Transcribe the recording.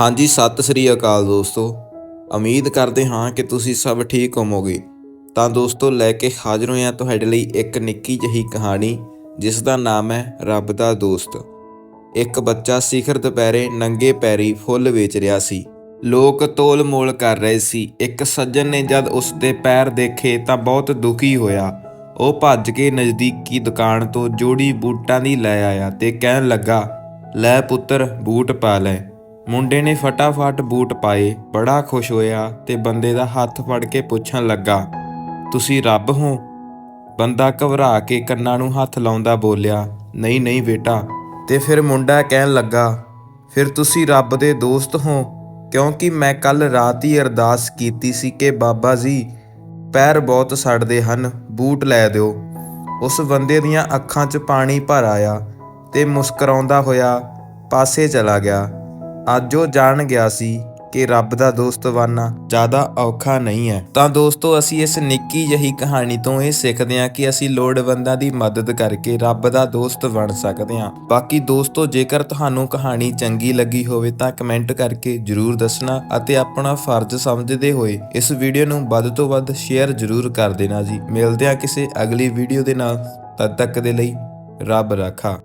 ਹਾਂਜੀ, ਸਤਿ ਸ੍ਰੀ ਅਕਾਲ ਦੋਸਤੋ। ਉਮੀਦ ਕਰਦੇ ਹਾਂ ਕਿ ਤੁਸੀਂ ਸਭ ਠੀਕ ਹੋਵੋਗੇ। ਤਾਂ ਦੋਸਤੋ, ਲੈ ਕੇ ਹਾਜ਼ਰ ਹੋਏ ਹਾਂ ਤੁਹਾਡੇ ਲਈ ਇੱਕ ਨਿੱਕੀ ਜਿਹੀ ਕਹਾਣੀ, ਜਿਸ ਦਾ ਨਾਮ ਹੈ ਰੱਬ ਦਾ ਦੋਸਤ। ਇੱਕ ਬੱਚਾ ਸਿਖਰ ਦੁਪਹਿਰੇ ਨੰਗੇ ਪੈਰੀ ਫੁੱਲ ਵੇਚ ਰਿਹਾ ਸੀ। ਲੋਕ ਤੋਲ ਮੋਲ ਕਰ ਰਹੇ ਸੀ। ਇੱਕ ਸੱਜਣ ਨੇ ਜਦ ਉਸ ਦੇ ਪੈਰ ਦੇਖੇ ਤਾਂ ਬਹੁਤ ਦੁਖੀ ਹੋਇਆ। ਉਹ ਭੱਜ ਕੇ ਨਜ਼ਦੀਕੀ ਦੁਕਾਨ ਤੋਂ ਜੋੜੀ ਬੂਟਾਂ ਦੀ ਲੈ ਆਇਆ ਤੇ ਕਹਿਣ ਲੱਗਾ, ਲੈ ਪੁੱਤਰ, ਬੂਟ ਪਾ ਲੈ। ਮੁੰਡੇ ਨੇ ਫਟਾਫਟ ਬੂਟ ਪਾਏ, ਬੜਾ ਖੁਸ਼ ਹੋਇਆ ਤੇ ਬੰਦੇ ਦਾ ਹੱਥ ਫੜ ਕੇ ਪੁੱਛਣ ਲੱਗਾ, ਤੁਸੀਂ ਰੱਬ ਹੋ? ਬੰਦਾ ਘਬਰਾ ਕੇ ਕੰਨਾਂ ਨੂੰ ਹੱਥ ਲਾਉਂਦਾ ਬੋਲਿਆ, ਨਹੀਂ ਨਹੀਂ ਬੇਟਾ। ਤੇ ਫਿਰ ਮੁੰਡਾ ਕਹਿਣ ਲੱਗਾ, ਫਿਰ ਤੁਸੀਂ ਰੱਬ ਦੇ ਦੋਸਤ ਹੋ? ਕਿਉਂਕਿ ਮੈਂ ਕੱਲ ਰਾਤ ਹੀ ਅਰਦਾਸ ਕੀਤੀ ਸੀ ਕਿ ਬਾਬਾ ਜੀ ਪੈਰ ਬਹੁਤ ਸੜਦੇ ਹਨ, ਬੂਟ ਲੈ ਦਿਓ। ਉਸ ਬੰਦੇ ਦੀਆਂ ਅੱਖਾਂ 'ਚ ਪਾਣੀ ਭਰ ਆਇਆ ਤੇ ਮੁਸਕਰਾਉਂਦਾ ਹੋਇਆ ਪਾਸੇ ਚਲਾ ਗਿਆ। ਅੱਜ ਉਹ ਜਾਣ ਗਿਆ ਸੀ ਕਿ ਰੱਬ ਦਾ ਦੋਸਤ ਬਣਨਾ ਜ਼ਿਆਦਾ ਔਖਾ ਨਹੀਂ ਹੈ। ਤਾਂ ਦੋਸਤੋ, ਅਸੀਂ ਇਸ ਨਿੱਕੀ ਜਿਹੀ ਕਹਾਣੀ ਤੋਂ ਇਹ ਸਿੱਖਦੇ ਹਾਂ ਕਿ ਅਸੀਂ ਲੋੜਵੰਦਾਂ ਦੀ ਮਦਦ ਕਰਕੇ ਰੱਬ ਦਾ ਦੋਸਤ ਬਣ ਸਕਦੇ ਹਾਂ। ਬਾਕੀ ਦੋਸਤੋ, ਜੇਕਰ ਤੁਹਾਨੂੰ ਕਹਾਣੀ ਚੰਗੀ ਲੱਗੀ ਹੋਵੇ ਤਾਂ ਕਮੈਂਟ ਕਰਕੇ ਜਰੂਰ ਦੱਸਣਾ ਅਤੇ ਆਪਣਾ ਫਰਜ਼ ਸਮਝਦੇ ਹੋਏ ਇਸ ਵੀਡੀਓ ਨੂੰ ਵੱਧ ਤੋਂ ਵੱਧ ਸ਼ੇਅਰ ਜਰੂਰ ਕਰ ਦੇਣਾ ਜੀ। ਮਿਲਦੇ ਹਾਂ ਕਿਸੇ ਅਗਲੀ ਵੀਡੀਓ ਦੇ ਨਾਲ। ਤਦ ਤੱਕ ਦੇ ਲਈ ਰੱਬ ਰਾਖਾ।